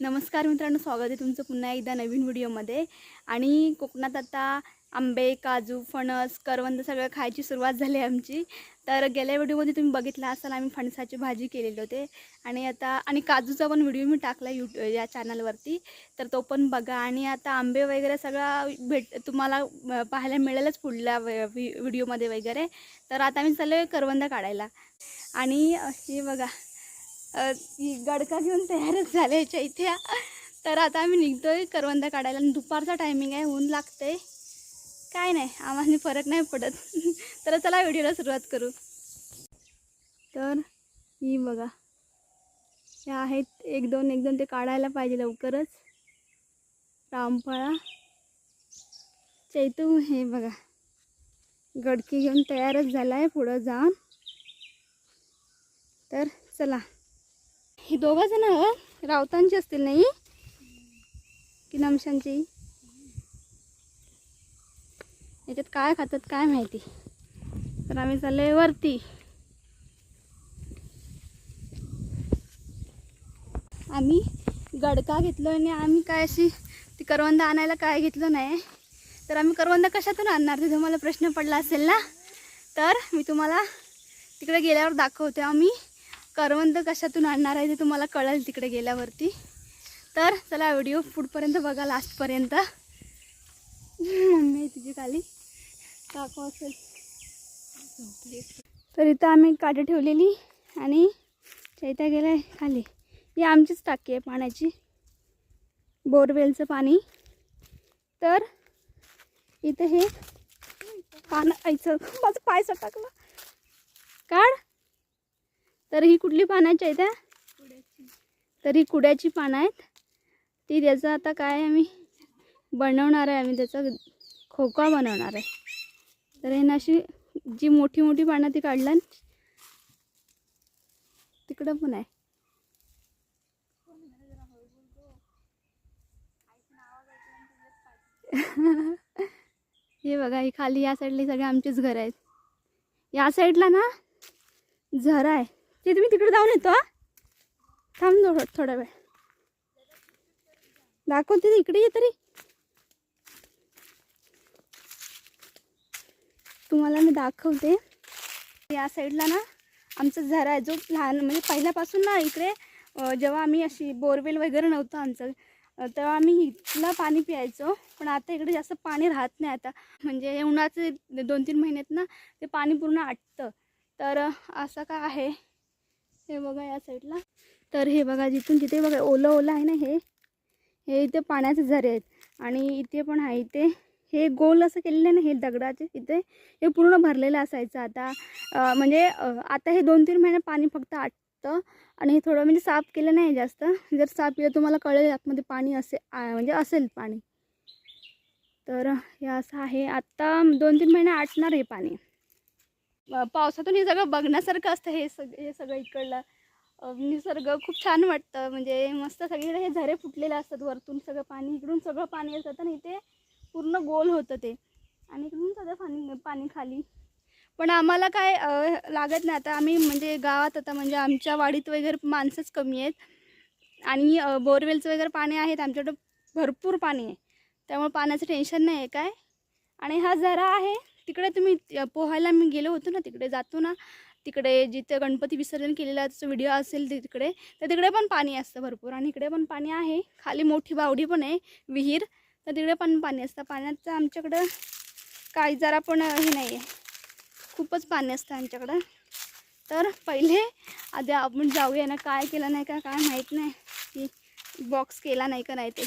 नमस्कार मित्रांनो स्वागत आहे तुमचं पुन्हा एकदा नवीन व्हिडिओमध्ये. आणि कोकणात आता आंबे काजू फणस करवंद सगळं खायची सुरुवात झाली आहे आमची. तर गेल्या व्हिडिओमध्ये तुम्ही बघितला असाल आम्ही फणसाची भाजी केलेली होते. आणि आता आणि काजूचा पण व्हिडिओ मी टाकला यूट्यू या चॅनलवरती तर तो पण बघा. आणि आता आंबे वगैरे सगळं भेट तुम्हाला पाहायला मिळेलच पुढल्या व्हिडिओमध्ये वगैरे. तर आता आम्ही चाललो करवंद काढायला. आणि हे बघा. गडका घेऊन तयारच झाल्याच्या इथे. तर आता आम्ही निघतोय करवंदा काढायला आणि दुपारचा टायमिंग आहे ऊन लागते काय नाही आम्हाला फरक नाही पडत. तर चला व्हिडिओला सुरुवात करू. तर ही बघा हे आहेत एक दोन एक दोन ते काढायला पाहिजे लवकरच. रामफळा चैतू हे बघा. गडकी घेऊन तयारच झाला आहे पुढं जाऊन. तर चला. ही दोघं जण रावतांची असतील नाही? की नमशांची? याच्यात काय खातात काय माहिती? तर आम्ही चाललोय वरती. आम्ही गडका घेतलो आणि आम्ही काय अशी ती करवंदा आणायला काय घेतलं नाही. तर आम्ही करवंदा कशातून आणणार? ते तुम्हाला प्रश्न पडला असेल ना? तर मी तुम्हाला तिकडे गेल्यावर दाखवते आम्ही. करवंद कशातून आणणार आहे ते तुम्हाला कळेल तिकडे गेल्यावरती. तर चला व्हिडिओ पुढपर्यंत बघा लास्टपर्यंत. मम्मी तुझी खाली. काकू असेल. तर इथं आम्ही काठी ठेवलेली आणि चैत्या गेल्या खाली. ही आमचीच टाकी आहे पाण्याची. बोरवेलचं पाणी. तर इथं हे पानं ऐचं माझं पाय टाकलं काढ. तर ही कुठली पानं आहेत चैत्या तर ही कुड्याची पानं आहेत. ती त्याचं आता काय आम्ही बनवणार आहे आम्ही त्याचा खोका बनवणार आहे. तर हे ना अशी जी मोठी मोठी पानं ती काढलं तिकडं पण आहे. हे बघा ही खाली या साईडला सगळे आमचेच घर आहेत. या साईडला ना झरा आहे. ते तुम्ही तिकडे जाऊन येतो हा? थांब थोडा वेळ. दाखवते ते इकडे ये तरी. तुम्हाला मी दाखवते. या साईडला ना आमचं झरा आहे जो लहान म्हणजे पहिल्यापासून ना इकडे जेव्हा आम्ही अशी बोरवेल वगैरे नव्हतं आमचं तेव्हा आम्ही इथला पाणी प्यायचो. पण आता इकडे जास्त पाणी राहत नाही आता. म्हणजे उन्हाचे दोन तीन महिन्यात ना ते पाणी पूर्ण आटतं. तर असं काय आहे. हे बघा या साईडला तर हे बघा जिथून तिथे बघा ओलं ओलं आहे ना हे हे इथे पाण्याचे झरे आहेत. आणि इथे पण आहे इथे हे गोल असं केलेलं आहे ना हे दगडाचे इथे हे पूर्ण भरलेलं असायचं आता. म्हणजे आता हे दोन तीन महिने पाणी फक्त आटतं आणि हे थोडं म्हणजे साफ केलं नाही जास्त. जर साफ केलं तुम्हाला कळेल आतमध्ये पाणी असे आ- म्हणजे असेल पाणी. तर हे असं आहे. आत्ता दोन तीन महिने आटणार हे पाणी. पावसातून हे सगळं बघण्यासारखं असतं हे सग हे सगळं इकडलं. निसर्ग खूप छान वाटतं. म्हणजे मस्त सगळीकडे हे झरे फुटलेले असतात वरतून सगळं पाणी इकडून सगळं पाणी येतं आणि इथे पूर्ण गोल होतं ते. आणि इकडून सगळं पाणी पाणी खाली. पण आम्हाला काय लागत नाही. आता आम्ही म्हणजे गावात आता म्हणजे आमच्या वाडीत वगैरे माणसंच कमी आहेत. आणि बोरवेलचं वगैरे पाणी आहेत. आमच्याकडं भरपूर पाणी आहे. त्यामुळे पाण्याचं टेन्शन नाही आहे काय. आणि हा झरा आहे. तिकडे तुम्ही पोहायला मी गेलो होतो ना तिकडे जातो ना तिकडे जिथे गणपती विसर्जन केलेला त्याचा व्हिडिओ असेल ते तिकडे तर तिकडे पण पाणी असतं भरपूर आणि इकडे पण पाणी आहे. खाली मोठी बावडी पण आहे विहीर तर तिकडे पण पाणी असतं. पाण्याचं आमच्याकडं काही जरा पण हे नाही आहे खूपच पाणी असतं आमच्याकडं. तर पहिले आधी आपण जाऊया ना काय केलं नाही का काय माहीत नाही. की बॉक्स केला नाही का नाही ते.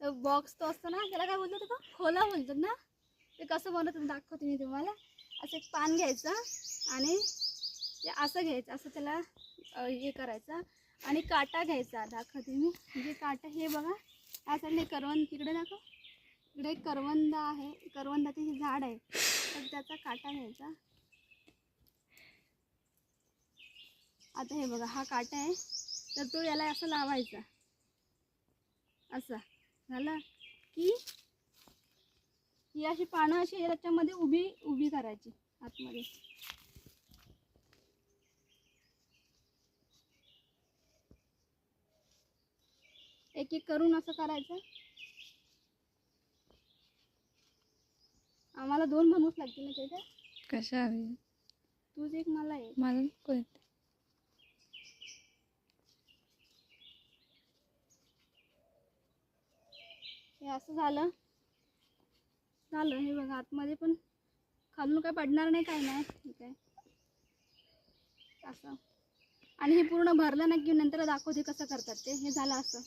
तर बॉक्स तो असतो ना त्याला काय बोलतात तो खोला बोलतात ना? ते कसं बनवतं दाखवते मी तुम्हाला. असं एक पान घ्यायचं आणि ते असं घ्यायचं असं त्याला हे करायचं आणि काटा घ्यायचा. दाखवते मी. म्हणजे काटा हे बघा या साईडला करवंद तिकडे दाखव. इकडे एक करवंद आहे. करवंदाचे हे झाड आहे. तर त्याचा काटा घ्यायचा. आता हे बघा हा काटा आहे. तर तो याला असं लावायचा. असा. झालं? की ही अशी पानं अशी याच्यामध्ये उभी उभी करायची आतमध्ये. एक एक करून असं करायचं. आम्हाला दोन बनवूच लागतील ना त्याच्या कशा हवी तूच एक मला एक. मला नको येत. हे असं झालं. झालं हे बघा आतमध्ये पण खालून काय पडणार नाही काय नाही. ठीक आहे. असं. आणि हे पूर्ण भरलं ना की नंतर दाखवते कसं करतात ते. हे झालं असं.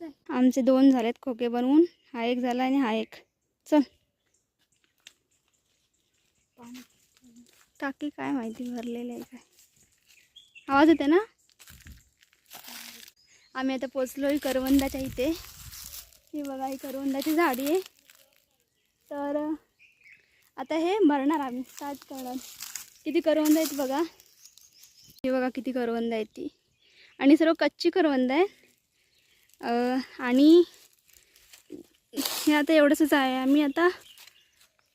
चल. आमचे दोन झालेत खोके बनवून. हा एक झाला आणि हा एक. चल. टाकी काय माहिती भरलेली आहे काय? आवाज येते ना? आम्ही आता पोचलोय करवंदाच्या इथे. ही बघा ही करवंदाची झाडी आहे. तर आता हे मरणार आम्ही स्टार्ट करणार किती करवंद आहेत बघा. ही बघा किती करवंद आहेत ती. आणि सर्व कच्ची करवंद आहे आणि हे आता एवढंच आहे. आम्ही आता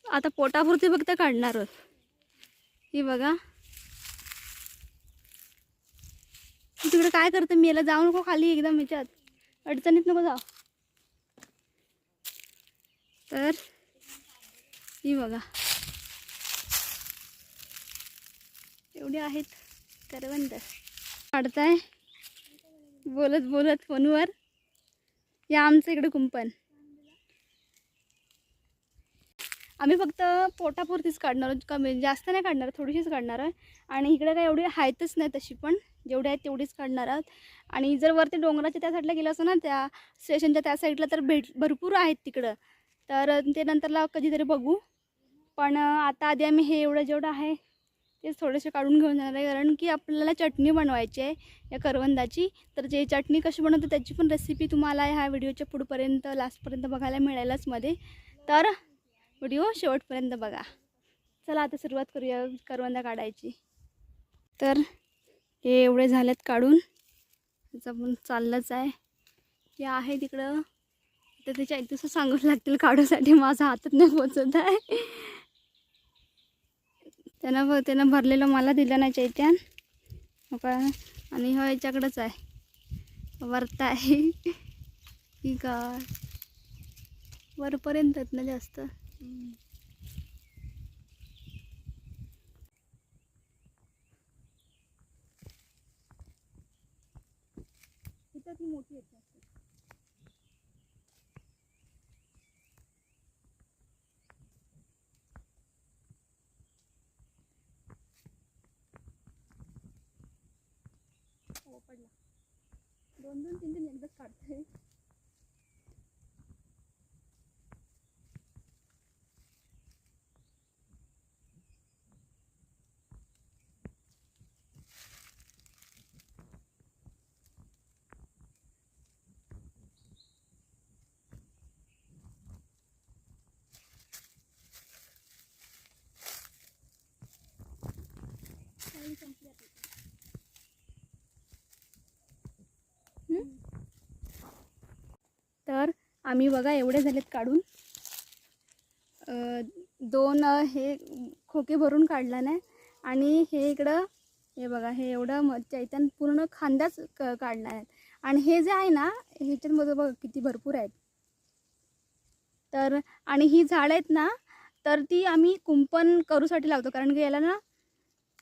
आता पोटापुरती फक्त काढणार आहोत. ही बघा. तिकडे काय करते? मी याला जाऊ नको खाली एकदम ह्याच्यात अडचणीत नको जाऊ. तर ही बघा. एवढे आहेत करवंद. काढताय. बोलत बोलत फोनवर. या आमचं इकडे कुंपण. आम्ही फक्त पोटापुरतीच काढणार आहोत. कमी जास्त नाही काढणार थोडीशीच काढणार आहे आणि इकडे काय एवढी आहेतच नाही तशी पण. जेवढी आहेत तेवढीच काढणार आहोत. आणि जर वरती डोंगराच्या त्या साईडला गेलं असं ना त्या स्टेशनच्या त्या साईडला तर भेट भरपूर आहेत तिकडं. तर ते नंतरला कधीतरी बघू. पण आता आधी आम्ही हे एवढं जेवढं आहे ते थोडेसे काढून घेऊन जाणार आहे. कारण की आपल्याला चटणी बनवायची आहे या करवंदाची. तर जे चटणी कशी बनवते त्याची पण रेसिपी तुम्हाला ह्या व्हिडिओच्या पुढपर्यंत लास्टपर्यंत बघायला मिळेलच मध्ये. तर व्हिडिओ शेवटपर्यंत बघा. चला आता सुरुवात करूया करवंदा काढायची. तर हे एवढे झालेत काढून. त्याचं पण चाललंच आहे. हे आहे तिकडं. तर त्याच्या आई तसं सांगूच लागतील काढूसाठी माझा हातात नाही पोचत आहे. त्यानं भ त्यानं भरलेलं मला दिलं नाही चैत्यान का आणि हो याच्याकडंच आहे. वरत आहे. की काय वरपर्यंत आहेत ना जास्त. मोठी आहेत दोन दोन तीन तीन आम्ही बघा एवढे झालेत काढून. दोन हे खोके भरून काढला नाही. आणि हे इकडं हे बघा हे एवढं म चैतन पूर्ण खांद्याच क काढला आहे. आणि हे जे आहे ना ह्याच्यामध्ये बघा किती भरपूर आहेत. तर आणि ही झाडं आहेत ना तर ती आम्ही कुंपण करूसाठी लावतो. कारण की याला ना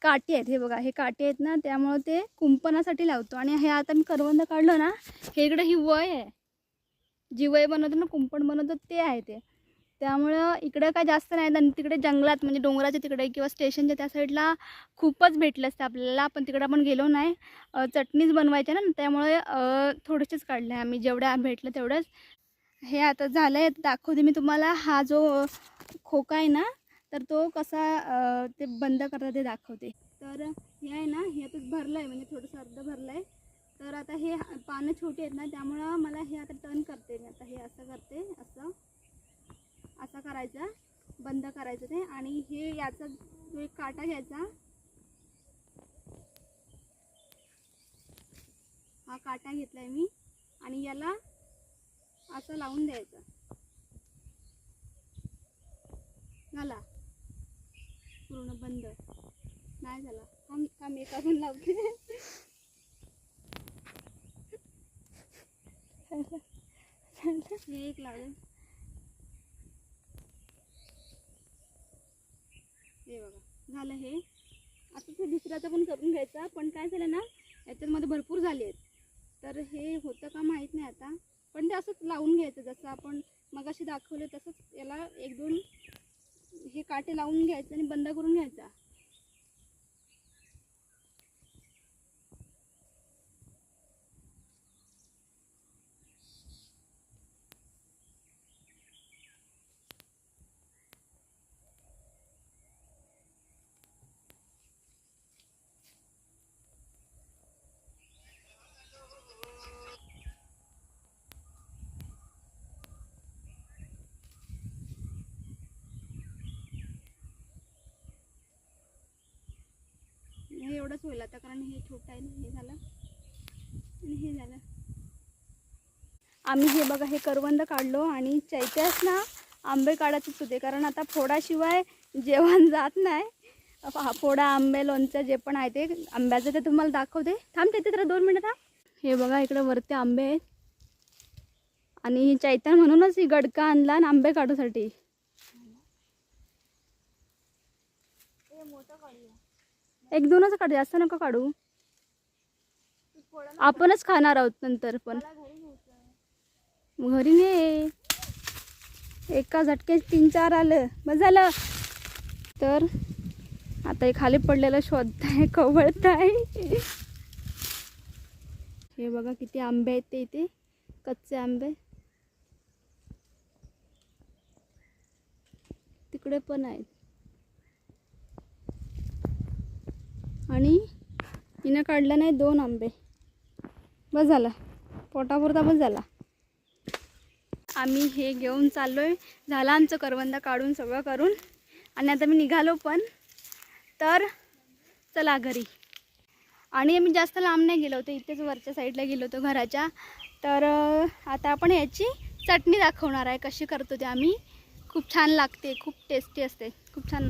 काटे आहेत. हे बघा हे काटे आहेत ना त्यामुळं ते कुंपणासाठी लावतो. आणि हे आता मी करवंद काढलं ना हे इकडं ही वय आहे. जिवय बनवतो ना कुंपण बनवतो ते आहे ते. त्यामुळं इकडं काय जास्त नाही आणि तिकडे जंगलात म्हणजे डोंगराच्या तिकडे किंवा स्टेशनच्या त्या साईडला खूपच भेटलं असतं आपल्याला. पण तिकडं आपण गेलो नाही. चटणीच बनवायच्या ना त्यामुळे थोडेसेच काढले आम्ही. जेवढ्या भेटलं तेवढंच. हे आता झालं आहे दाखवते मी तुम्हाला. हा जो खोका आहे ना तर तो कसा ते बंद करता ते दाखवते. तर हे आहे ना हे आता भरलं आहे म्हणजे थोडंसं अर्ध भरलं आहे तर आता हे पानं छोटी आहेत ना त्यामुळं मला हे आता टर्न करते मी. आता हे असं करते असं. असं करायचं बंद करायचं ते. आणि हे याचा जो एक काटा घ्यायचा हा काटा घेतलाय मी. आणि याला असं लावून द्यायचं. झाला. पूर्ण बंद. नाही झाला. काम काम एका पण लावते. एक हे बघा झालं हे. आता ते दुसऱ्याचं पण करून घ्यायचं पण काय झालं ना याच्यामध्ये भरपूर झाले आहेत. तर हे होतं का माहीत नाही आता. पण ते असंच लावून घ्यायचं जसं आपण मगाशी दाखवलं तसंच याला एक दोन हे काटे लावून घ्यायचं आणि बंद करून घ्यायचा हे एवढंच होईल आता कारण हे छोटं आहे ना हे झालं. आणि हे झालं. आम्ही हे बघा हे करवंद काढलो आणि चैत्यास ना आंबे काढायचेच होते कारण आता फोडाशिवाय जेवण जात नाही. फोडा आंबे लोणचं जे पण आहे ते आंब्याचं ते तुम्हाला दाखवते. थांब ते तर दोन मिनटं थांब. हे बघा इकडे वरती आंबे आहेत. आणि चैतन म्हणूनच ही गडका आणला आणि आंबे काढूसाठी. एक दोनच काढू जास्त नका काढू. आपणच खाणार आहोत नंतर पण. घरी ने एका झटके तीन चार आलं. बस झालं. तर आता हे खाली पडलेलं शोधताय कवळताय. हे बघा किती आंबे आहेत ते इथे. कच्चे आंबे. तिकडे पण आहेत आणि तिनं काढलं नाही दोन आंबे. बस झाला. पोटापुरता बस झाला. आम्ही हे घेऊन चाललो आहे झाला आमचं करवंदा काढून सगळं करून. आणि आता मी निघालो पण. तर चला घरी. आणि आम्ही जास्त लांब नाही गेलो होतो. इथेच वरच्या साईडला गेलो होतो घराच्या. तर आता आपण याची चटणी दाखवणार आहे. कशी करतो ते आम्ही. खूप छान लागते. खूप टेस्टी असते. खूप छान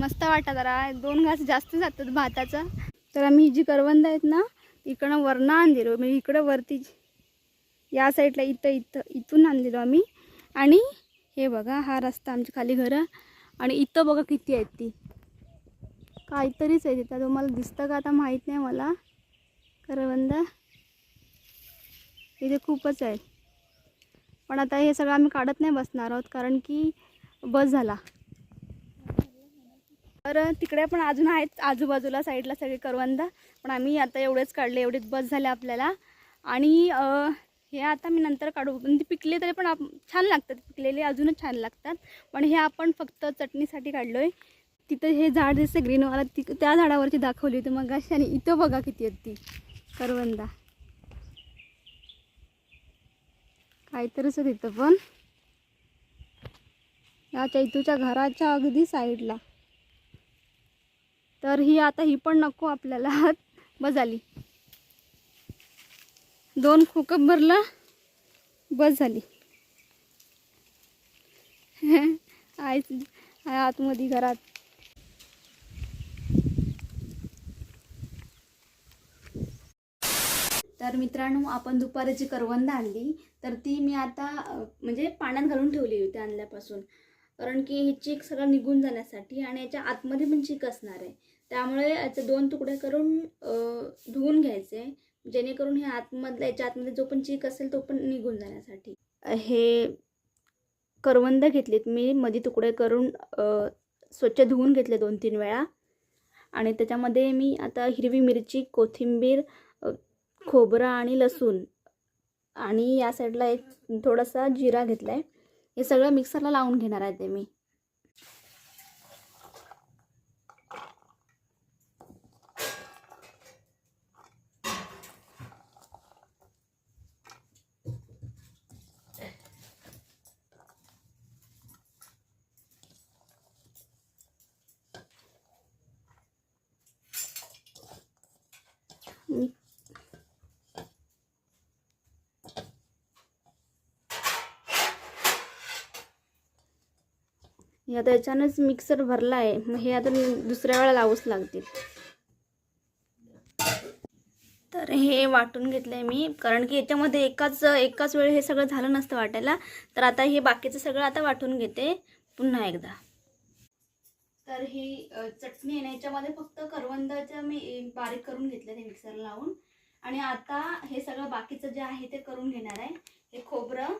मस्त वाटतं जरा. दोन घास जास्त जातात भाताचं. तर आम्ही ही जी करवंद आहेत ना इकडं वरनं आणलेलो. म्हणजे इकडं वरती या साईडला इथं इथं इथून आणलेलो आम्ही. आणि हे बघा हा रस्ता आमची खाली घरं. आणि इथं बघा किती आहेत ती. काहीतरीच आहे तिथं तुम्हाला दिसतं का आता माहीत नाही मला. करवंद. इथे खूपच आहेत. पण आता हे सगळं आम्ही काढत नाही बसणार आहोत कारण की बस झाला. तर तिकडे पण अजून आहेत आजूबाजूला साईडला सगळे करवंदा पण आम्ही आता एवढेच काढले एवढेच बस झाले आपल्याला. आणि हे आता मी नंतर काढू म्हणजे पिकले तरी पण आप छान लागतात पिकलेले अजूनच छान लागतात. पण हे आपण फक्त चटणीसाठी काढलो आहे तिथं हे झाड दिसतं ग्रीनवाला ति त्या झाडावरची दाखवली होती मग अशी आणि इथं बघा किती आहेत ती करवंदा. काहीतरीच तिथं पण. या चैतूच्या घराच्या अगदी साईडला. तर ही आता ही पण नको आपल्याला बस झाली. दोन खोकप भरलं. बस झाली. आयच आतमध्ये घरात. तर मित्रांनो आपण दुपारची करवंद आणली तर ती मी आता म्हणजे पाण्यात घालून ठेवली होती आणल्यापासून. कारण की ही चीक सगळं निघून जाण्यासाठी आणि याच्या आतमध्ये पण चीक असणार आहे. त्यामुळे याचे दोन तुकडे करून धुवून घ्यायचे. जेणेकरून हे आतमधल्या याच्या आतमध्ये जो पण चीक असेल तो पण निघून जाण्यासाठी. हे करवंद घेतलीत मी मध्ये तुकडे करून स्वच्छ धुवून घेतले दोन तीन वेळा. आणि त्याच्यामध्ये मी आता हिरवी मिरची कोथिंबीर अ, खोबरं आणि लसूण आणि या साईडला एक थोडासा जिरा घेतला आहे हे सगळं मिक्सरला लावून घेणार आहे ते मी. हे आता याच्यानंच मिक्सर भरला आहे. मग हे आता दुसऱ्या वेळा लावूच लागतील. तर हे वाटून घेतलं आहे मी. कारण की याच्यामध्ये एकाच एकाच वेळ हे सगळं झालं नसतं वाटायला. तर आता हे बाकीचं सगळं आता वाटून घेते. पुन्हा एकदा. तर ही चटणी आहे ना याच्यामध्ये फक्त करवंदाचं मी बारीक करून घेतलं ते मिक्सरला लावून. आणि आता हे सगळं बाकीचं जे आहे ते करून घेणार आहे. हे खोबरं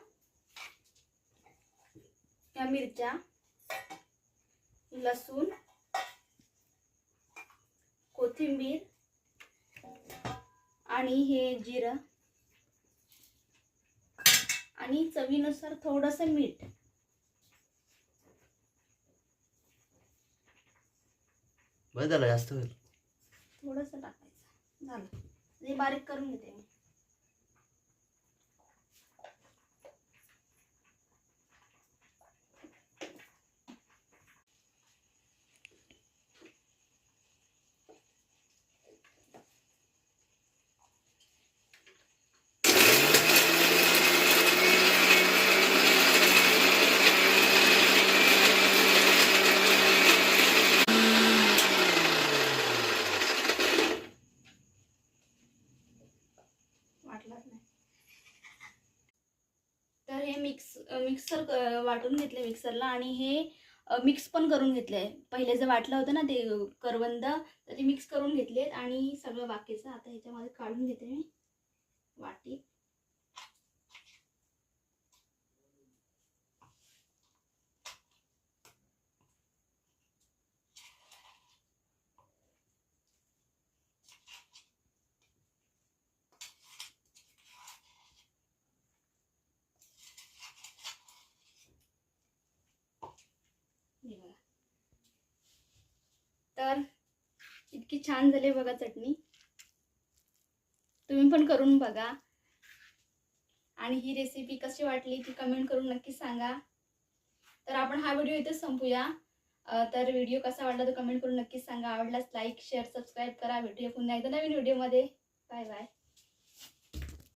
या मिरच्या लसूण कोथिंबीर आणि हे जिरं आणि चवीनुसार थोडंसं मीठ. बरं झालं जास्त होईल. थोडंसं टाकायचं. झालं. हे बारीक करून घेते मी वाटलाच नाही तर हे मिक्स मिक्सर वाटून घेतले मिक्सरला आणि हे मिक्स पण करून घेतले पहिले जे वाटलं होतं ना ते करवंद तर ते मिक्स करून घेतलेत आणि सगळं बाकीचं आता ह्याच्यामध्ये काढून घेते मी. वाटीत हे बघा. तर इतकी छान झाली बघा चटणी. तुम्ही पण करून बघा. आणि ही रेसिपी कशी वाटली ती कमेंट करून नक्की सांगा. तर आपण हा व्हिडिओ इथे संपूया. तर व्हिडिओ कसा वाटला तो कमेंट करून नक्कीच सांगा. आवडल्यास लाईक शेअर सबस्क्राईब करा. भेटूया पुन्हा एकदा नवीन व्हिडिओमध्ये बाय बाय